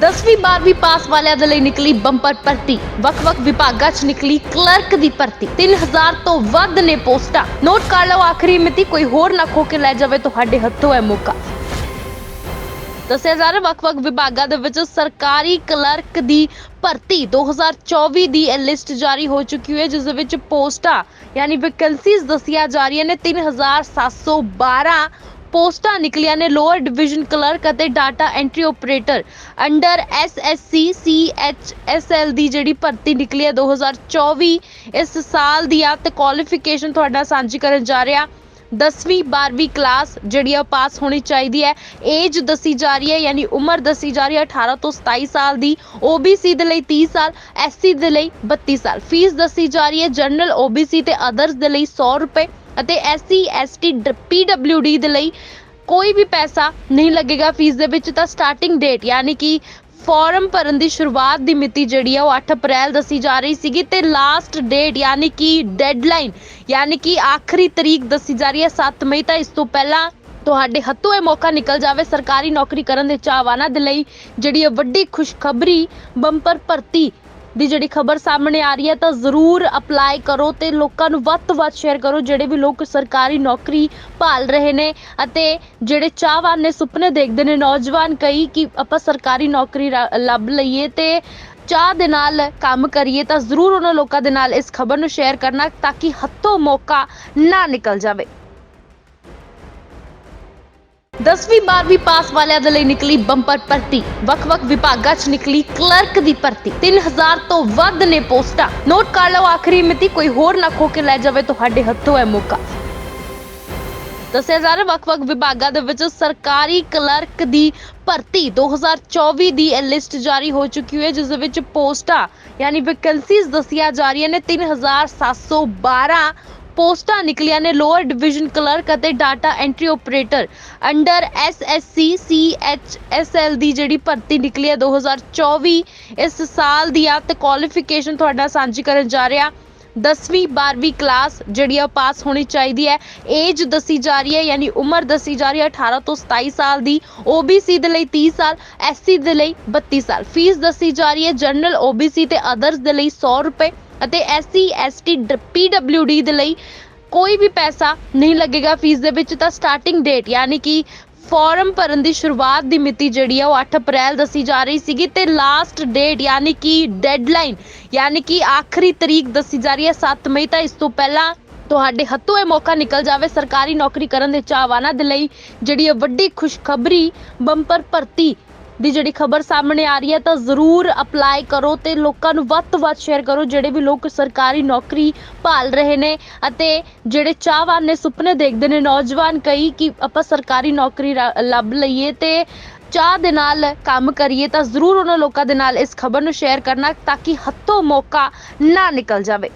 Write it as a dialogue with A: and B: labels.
A: 10ਵੀਂ 12ਵੀਂ ਪਾਸ ਵਾਲਿਆਂ ਦੇ ਲਈ ਨਿਕਲੀ ਬੰਪਰ ਭਰਤੀ ਵੱਖ-ਵੱਖ ਵਿਭਾਗਾਂ 'ਚ ਨਿਕਲੀ ਕਲਰਕ ਦੀ ਭਰਤੀ। 3000 ਤੋਂ ਵੱਧ ਨੇ ਪੋਸਟਾਂ। ਨੋਟ ਕਰ ਲਓ, ਆਖਰੀ ਮਿਤੀ, ਕੋਈ ਹੋਰ ਨਾ ਖੋ ਕੇ ਲੈ ਜਾਵੇ ਤੁਹਾਡੇ ਹੱਥੋਂ ਹੈ ਮੌਕਾ। ਦੱਸਿਆ ਜਾ ਰਿਹਾ, ਵੱਖ-ਵੱਖ ਵਿਭਾਗਾਂ ਦੇ ਵਿੱਚ ਸਰਕਾਰੀ ਕਲਰਕ ਦੀ ਭਰਤੀ। 2024 ਦੀ ਇਹ ਲਿਸਟ ਜਾਰੀ ਹੋ ਚੁੱਕੀ ਹੈ, ਜਿਸ ਦੇ ਵਿੱਚ ਪੋਸਟਾਂ, ਯਾਨੀ ਵੈਕੈਂਸੀਜ਼ ਦੱਸੀਆਂ ਜਾ ਰਹੀਆਂ ਨੇ 3712 ਪੋਸਟਾਂ ਨਿਕਲੀਆਂ ਨੇ ਲੋਅਰ ਡਿਵੀਜ਼ਨ ਕਲਰਕ ਅਤੇ data entry operator under SSC CHSL ਦੀ ਜਿਹੜੀ ਭਰਤੀ ਨਿਕਲੀ ਹੈ 2024 ਇਸ ਸਾਲ ਦੀ ਆ ਤੇ ਕੁਆਲੀਫਿਕੇਸ਼ਨ ਤੁਹਾਡਾ ਸਾਂਝੀ ਕਰਨ ਜਾ ਰਿਹਾ। 10ਵੀਂ 12ਵੀਂ ਕਲਾਸ ਜਿਹੜੀ ਆ ਪਾਸ ਹੋਣੀ ਚਾਹੀਦੀ ਹੈ। ਏਜ ਦੱਸੀ ਜਾ ਰਹੀ ਹੈ, ਯਾਨੀ ਉਮਰ ਦੱਸੀ ਜਾ ਰਹੀ ਹੈ 18 ਤੋਂ 27 ਸਾਲ ਦੀ। OBC ਦੇ ਲਈ 30 ਸਾਲ SC ਦੇ ਲਈ 32 ਸਾਲ। ਫੀਸ ਦੱਸੀ ਜਾ ਰਹੀ ਹੈ, ਜਨਰਲ OBC ਤੇ ਅਦਰਸ ਦੇ ਲਈ 100 ਰੁਪਏ। ਅਤੇ SC ST PWD ਦੇ ਲਈ ਕੋਈ ਵੀ ਪੈਸਾ ਨਹੀਂ ਲੱਗੇਗਾ ਫੀਸ ਦੇ ਵਿੱਚ, ਤਾਂ ਸਟਾਰਟਿੰਗ ਡੇਟ ਯਾਨੀ ਕਿ ਫਾਰਮ ਭਰਨ ਦੀ ਸ਼ੁਰੂਆਤ ਦੀ ਮਿਤੀ ਜਿਹੜੀ ਆ, ਉਹ 8 ਅਪ੍ਰੈਲ ਦੱਸੀ ਜਾ ਰਹੀ ਸੀਗੀ ਤੇ ਲਾਸਟ ਡੇਟ ਯਾਨੀ ਕਿ ਡੈਡਲਾਈਨ ਯਾਨੀ ਕਿ ਆਖਰੀ ਤਰੀਕ ਦੱਸੀ ਜਾ ਰਹੀ ਹੈ 7 ਮਈ, ਤਾਂ ਇਸ ਤੋਂ ਪਹਿਲਾਂ ਤੁਹਾਡੇ ਹੱਥੋਂ ਇਹ ਮੌਕਾ ਨਿਕਲ ਜਾਵੇ ਸਰਕਾਰੀ ਨੌਕਰੀ ਕਰਨ ਦੇ ਚਾਹਵਾਨਾਂ ਦੇ ਲਈ, ਜਿਹੜੀ ਇਹ ਵੱਡੀ ਖੁਸ਼ਖਬਰੀ, ਬੰਪਰ ਭਰਤੀ ਦੀ ਜਿਹੜੀ ਖਬਰ ਸਾਹਮਣੇ ਆ ਰਹੀ ਹੈ, ਤਾਂ ਜ਼ਰੂਰ ਅਪਲਾਈ ਕਰੋ ਤੇ ਲੋਕਾਂ ਨੂੰ ਵੱਧ ਤੋਂ ਵੱਧ ਸ਼ੇਅਰ ਕਰੋ, ਜਿਹੜੇ ਵੀ ਲੋਕ ਸਰਕਾਰੀ ਨੌਕਰੀ ਭਾਲ ਰਹੇ ਨੇ ਅਤੇ ਜਿਹੜੇ ਚਾਹਵਾਨ ਨੇ, ਸੁਪਨੇ ਦੇਖਦੇ ਨੇ, ਨੌਜਵਾਨ ਕਈ ਕਿ ਆਪਾਂ ਸਰਕਾਰੀ ਨੌਕਰੀ ਰ- ਲੱਭ ਲਈਏ ਤੇ ਚਾਹ ਦੇ ਨਾਲ ਕੰਮ ਕਰੀਏ, ਤਾਂ ਜ਼ਰੂਰ ਉਹਨਾਂ ਲੋਕਾਂ ਦੇ ਨਾਲ ਇਸ ਖਬਰ ਨੂੰ ਸ਼ੇਅਰ ਕਰਨਾ, ਤਾਂ ਕਿ ਹੱਥੋਂ ਮੌਕਾ ਨਾ ਨਿਕਲ ਜਾਵੇ। 10ਵੀਂ 12ਵੀਂ ਪਾਸ ਵਾਲਿਆਂ ਦੇ ਲਈ ਨਿਕਲੀ ਬੰਪਰ ਭਰਤੀ ਵੱਖ-ਵੱਖ ਵਿਭਾਗਾਂ 'ਚ ਨਿਕਲੀ ਕਲਰਕ ਦੀ ਭਰਤੀ। 3000 ਤੋਂ ਵੱਧ ਨੇ ਪੋਸਟਾਂ। ਨੋਟ ਕਰ ਲਓ, ਆਖਰੀ ਮਿਤੀ, ਕੋਈ ਹੋਰ ਨਾ ਖੋ ਕੇ ਲੈ ਜਾਵੇ ਤੁਹਾਡੇ ਹੱਥੋਂ ਹੈ ਮੌਕਾ। ਦੱਸਿਆ ਜਾ ਰਿਹਾ, ਵੱਖ-ਵੱਖ ਵਿਭਾਗਾਂ ਦੇ ਵਿੱਚ ਸਰਕਾਰੀ ਕਲਰਕ ਦੀ ਭਰਤੀ। 2024 ਦੀ ਇਹ ਲਿਸਟ ਜਾਰੀ ਹੋ ਚੁੱਕੀ ਹੈ, ਜਿਸ ਦੇ ਵਿੱਚ ਪੋਸਟਾਂ, ਯਾਨੀ ਵੈਕੈਂਸੀਜ਼ ਦੱਸੀਆਂ ਜਾ ਰਹੀਆਂ ਨੇ 3712 ਪੋਸਟਾਂ ਨਿਕਲੀਆਂ ਨੇ ਲੋਅਰ ਡਿਵੀਜ਼ਨ ਕਲਰਕ ਅਤੇ data entry operator under SSC CHSL ਦੀ ਜਿਹੜੀ ਭਰਤੀ ਨਿਕਲੀ ਹੈ 2024 ਇਸ ਸਾਲ ਦੀ ਆ ਤੇ ਕੁਆਲੀਫਿਕੇਸ਼ਨ ਤੁਹਾਡਾ ਸਾਂਝੀ ਕਰਨ ਜਾ ਰਿਹਾ। 10ਵੀਂ 12ਵੀਂ ਕਲਾਸ ਜਿਹੜੀ ਆ ਪਾਸ ਹੋਣੀ ਚਾਹੀਦੀ ਹੈ। ਏਜ ਦੱਸੀ ਜਾ ਰਹੀ ਹੈ, ਯਾਨੀ ਉਮਰ ਦੱਸੀ ਜਾ ਰਹੀ ਹੈ 18 ਤੋਂ 27 ਸਾਲ ਦੀ। OBC ਦੇ ਲਈ 30 ਸਾਲ SC ਦੇ ਲਈ 32 ਸਾਲ। ਫੀਸ ਦੱਸੀ ਜਾ ਰਹੀ ਹੈ ਜਨਰਲ OBC ਤੇ ਅਦਰਸ ਦੇ ਲਈ 100 ਰੁਪਏ। ਅਤੇ SC ST PWD ਦੇ ਲਈ ਕੋਈ ਵੀ ਪੈਸਾ ਨਹੀਂ ਲੱਗੇਗਾ ਫੀਸ ਦੇ ਵਿੱਚ, ਤਾਂ ਸਟਾਰਟਿੰਗ ਡੇਟ ਯਾਨੀ ਕਿ ਫਾਰਮ ਭਰਨ ਦੀ ਸ਼ੁਰੂਆਤ ਦੀ ਮਿਤੀ ਜਿਹੜੀ ਆ ਉਹ 8 ਅਪ੍ਰੈਲ ਦੱਸੀ ਜਾ ਰਹੀ ਸੀਗੀ ਤੇ ਲਾਸਟ ਡੇਟ ਯਾਨੀ ਕਿ ਡੈਡਲਾਈਨ ਯਾਨੀ ਕਿ ਆਖਰੀ ਤਰੀਕ ਦੱਸੀ ਜਾ ਰਹੀ ਹੈ 7 ਮਈ, ਤਾਂ ਇਸ ਤੋਂ ਪਹਿਲਾਂ ਤੁਹਾਡੇ ਹੱਥੋਂ ਇਹ ਮੌਕਾ ਨਿਕਲ ਜਾਵੇ ਸਰਕਾਰੀ ਨੌਕਰੀ ਕਰਨ ਦੇ ਚਾਹਵਾਨਾਂ ਦੇ ਲਈ, ਜਿਹੜੀ ਇਹ ਵੱਡੀ ਖੁਸ਼ਖਬਰੀ ਬੰਪਰ ਭਰਤੀ ਦੀ ਜਿਹੜੀ ਖਬਰ ਸਾਹਮਣੇ ਆ ਰਹੀ ਹੈ, ਤਾਂ ਜ਼ਰੂਰ ਅਪਲਾਈ ਕਰੋ ਤੇ ਲੋਕਾਂ ਨੂੰ ਵੱਧ ਤੋਂ ਵੱਧ ਸ਼ੇਅਰ ਕਰੋ, ਜਿਹੜੇ ਵੀ ਲੋਕ ਸਰਕਾਰੀ ਨੌਕਰੀ ਭਾਲ ਰਹੇ ਨੇ ਅਤੇ ਜਿਹੜੇ ਚਾਹਵਾਨ ਨੇ, ਸੁਪਨੇ ਦੇਖਦੇ ਨੇ, ਨੌਜਵਾਨ ਕਈ ਕਿ ਆਪਾਂ ਸਰਕਾਰੀ ਨੌਕਰੀ ਰ- ਲੱਭ ਲਈਏ ਤੇ ਚਾਹ ਦੇ ਨਾਲ ਕੰਮ ਕਰੀਏ, ਤਾਂ ਜ਼ਰੂਰ ਉਹਨਾਂ ਲੋਕਾਂ ਦੇ ਨਾਲ ਇਸ ਖਬਰ ਨੂੰ ਸ਼ੇਅਰ ਕਰਨਾ, ਤਾਂ ਕਿ ਹੱਥੋਂ ਮੌਕਾ ਨਾ ਨਿਕਲ ਜਾਵੇ।